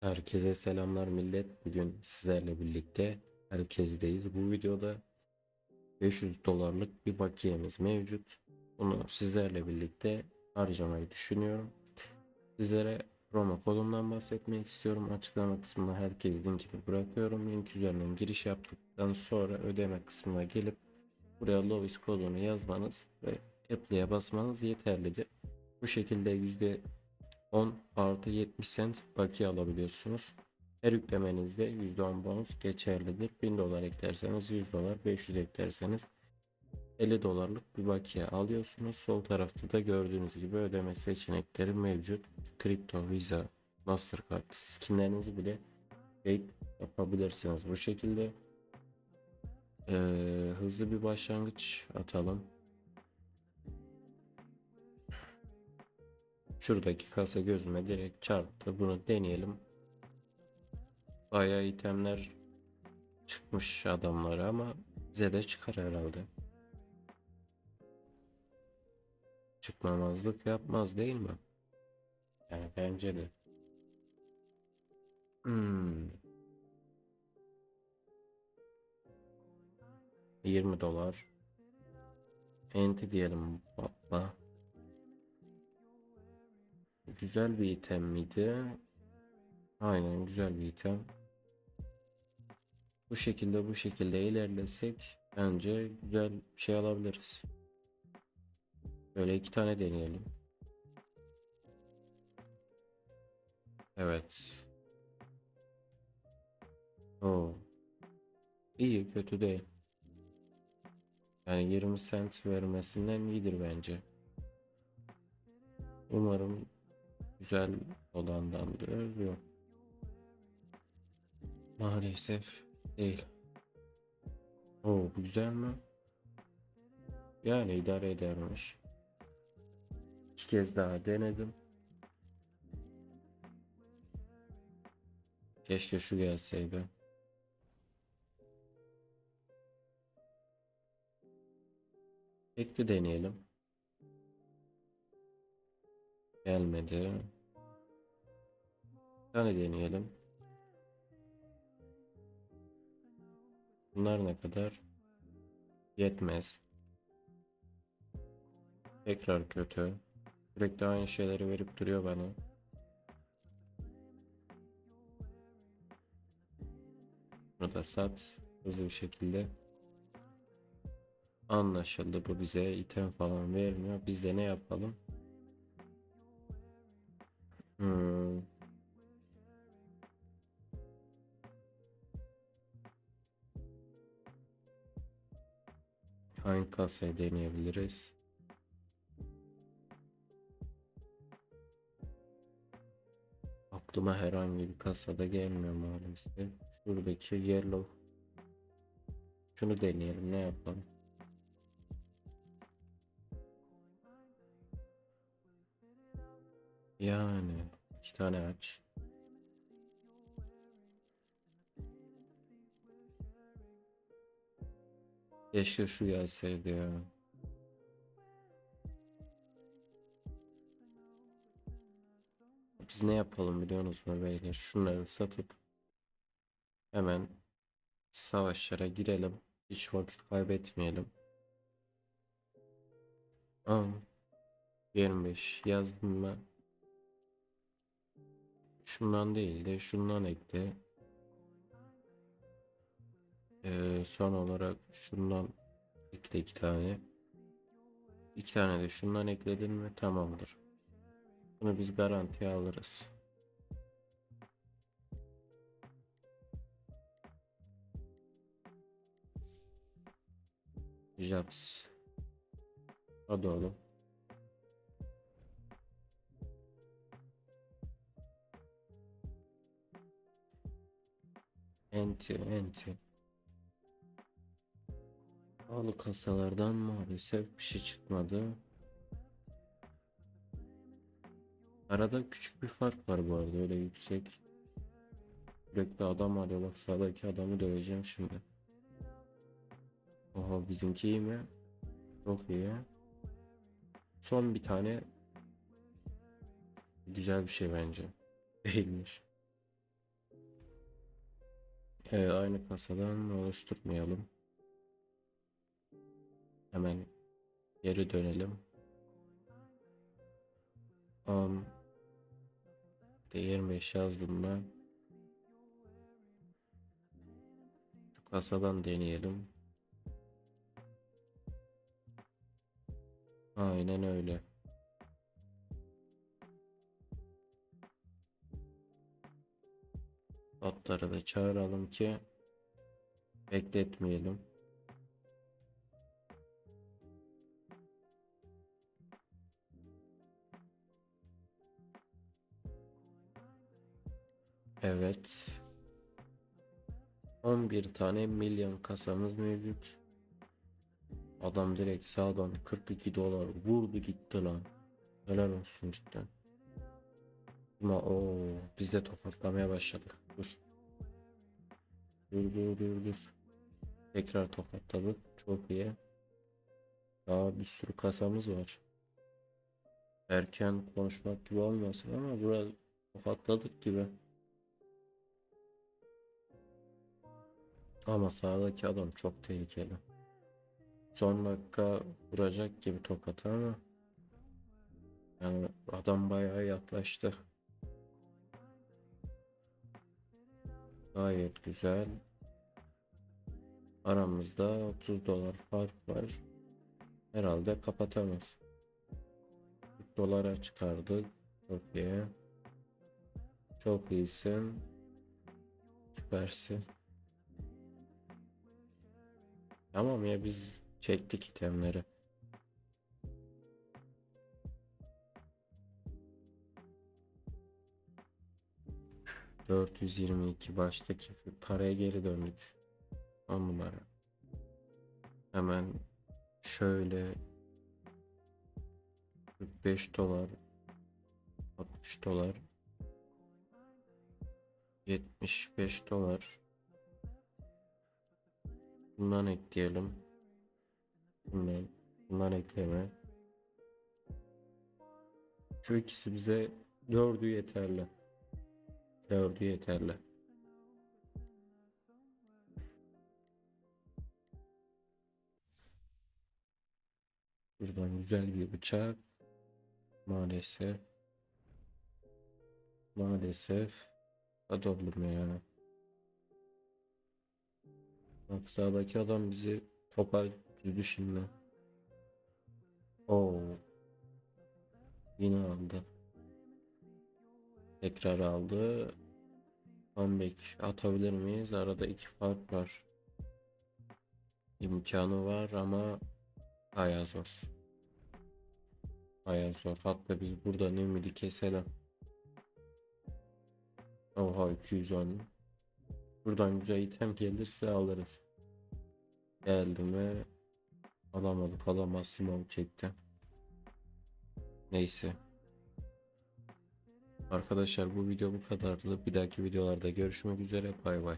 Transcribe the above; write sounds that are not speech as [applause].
Herkese selamlar millet. Bugün sizlerle birlikte herkesteyiz. Bu videoda 500 dolarlık bir bakiyemiz mevcut. Bunu sizlerle birlikte harcamayı düşünüyorum. Sizlere promo kodumdan bahsetmek istiyorum. Açıklama kısmına herkes linkini bırakıyorum. Link üzerinden giriş yaptıktan sonra ödeme kısmına gelip buraya Lovis kodunu yazmanız ve apply'e basmanız yeterlidir. Bu şekilde 10 artı 70 cent bakiye alabiliyorsunuz. Her yüklemenizde %10 bonus geçerlidir. 1000 dolar eklerseniz 100 dolar, 500 eklerseniz 50 dolarlık bir bakiye alıyorsunuz. Sol tarafta da gördüğünüz gibi ödeme seçenekleri mevcut. Kripto, Visa, Mastercard skinlerinizi bile fake yapabilirsiniz bu şekilde. Ee, hızlı bir başlangıç atalım. Şuradaki kasa gözüme direkt çarptı. Bunu deneyelim. Bayağı itemler çıkmış adamlara ama bize de çıkar herhalde. Çıkmamazlık yapmaz değil mi? Yani bence de. Hmm. 20 dolar. Enti diyelim Güzel bir item miydi? Aynen güzel bir item. Bu şekilde bu şekilde ilerlesek bence güzel bir şey alabiliriz. Böyle iki tane deneyelim. Evet. Oo. İyi kötü değil. Yani 20 cent vermesinden iyidir bence. Umarım güzel olandandır. Yok. Maalesef değil. Oo bu güzel mi? Yani idare edermiş. İki kez daha denedim. Keşke şu gelseydi. Tekli deneyelim. Gelmedi. Bir tane deneyelim. Bunlar ne kadar? Yetmez. Tekrar kötü. Sürekli aynı şeyleri verip duruyor bana. Bunu da sat. Hızlı bir şekilde. Anlaşıldı. Bu bize item falan vermiyor. Biz de ne yapalım? Hmm. Hangi kasayı deneyebiliriz? Aklıma herhangi bir kasada gelmiyor maalesef. Şuradaki yellow. Şunu deneyelim ne yapalım? Yani iki tane aç. Keşke şu gelseydi ya. Biz ne yapalım biliyor musunuz beyler? Şunları satıp hemen savaşlara girelim. Hiç vakit kaybetmeyelim. Aa, 25 yazdım ben. Şundan değil de şundan ekle. Ee, son olarak şundan ekle iki tane. İki tane de şundan ekledin mi tamamdır. Bunu biz garantiye alırız. Japs. Hadi oğlum. Enti, enti. Pahalı kasalardan maalesef bir şey çıkmadı. Arada küçük bir fark var bu arada öyle yüksek. Sürekli adam arıyor bak sağdaki adamı döveceğim şimdi. Oha bizimki iyi mi? Çok iyi. Son bir tane güzel bir şey bence. [laughs] Değilmiş. Ee, aynı kasadan oluşturmayalım. Hemen geri dönelim. 10 de 25 yazdım ben. Şu kasadan deneyelim. Aynen öyle. Botları da çağıralım ki bekletmeyelim. Evet. 11 tane milyon kasamız mevcut. Adam direkt sağdan 42 dolar vurdu gitti lan. Helal olsun cidden. Ama o biz de tokatlamaya başladık. Dur. Dur dur dur dur. Tekrar tokatladık. Çok iyi. Daha bir sürü kasamız var. Erken konuşmak gibi olmasın ama biraz tokatladık gibi. Ama sağdaki adam çok tehlikeli. Son dakika vuracak gibi tokatı ama yani adam bayağı yaklaştı. Gayet güzel. Aramızda 30 dolar fark var. Herhalde kapatamaz. 40 dolara çıkardık. Çok iyi. Çok iyisin. Süpersin. Tamam ya biz çektik itemleri. ...422 baştaki paraya geri döndük. 10 numara. Hemen şöyle 45 dolar 60 dolar 75 dolar Bundan ekleyelim. Bundan, bundan ekleme. Şu ikisi bize dördü yeterli. Dördü yeterli. Buradan güzel bir bıçak. Maalesef. Maalesef. Hadi oğlum ya. Bak sağdaki adam bizi topa düzdü şimdi. Oo. Yine aldı. Tekrar aldı. Comeback atabilir miyiz? Arada iki fark var. İmkanı var ama baya zor. Baya zor. Hatta biz burada ümidi keselim. Oha 210. Buradan güzel item gelirse alırız. Geldi mi? Alamadık. Alamazsın çekti. Neyse. Arkadaşlar bu video bu kadardı. Bir dahaki videolarda görüşmek üzere. Bay bay.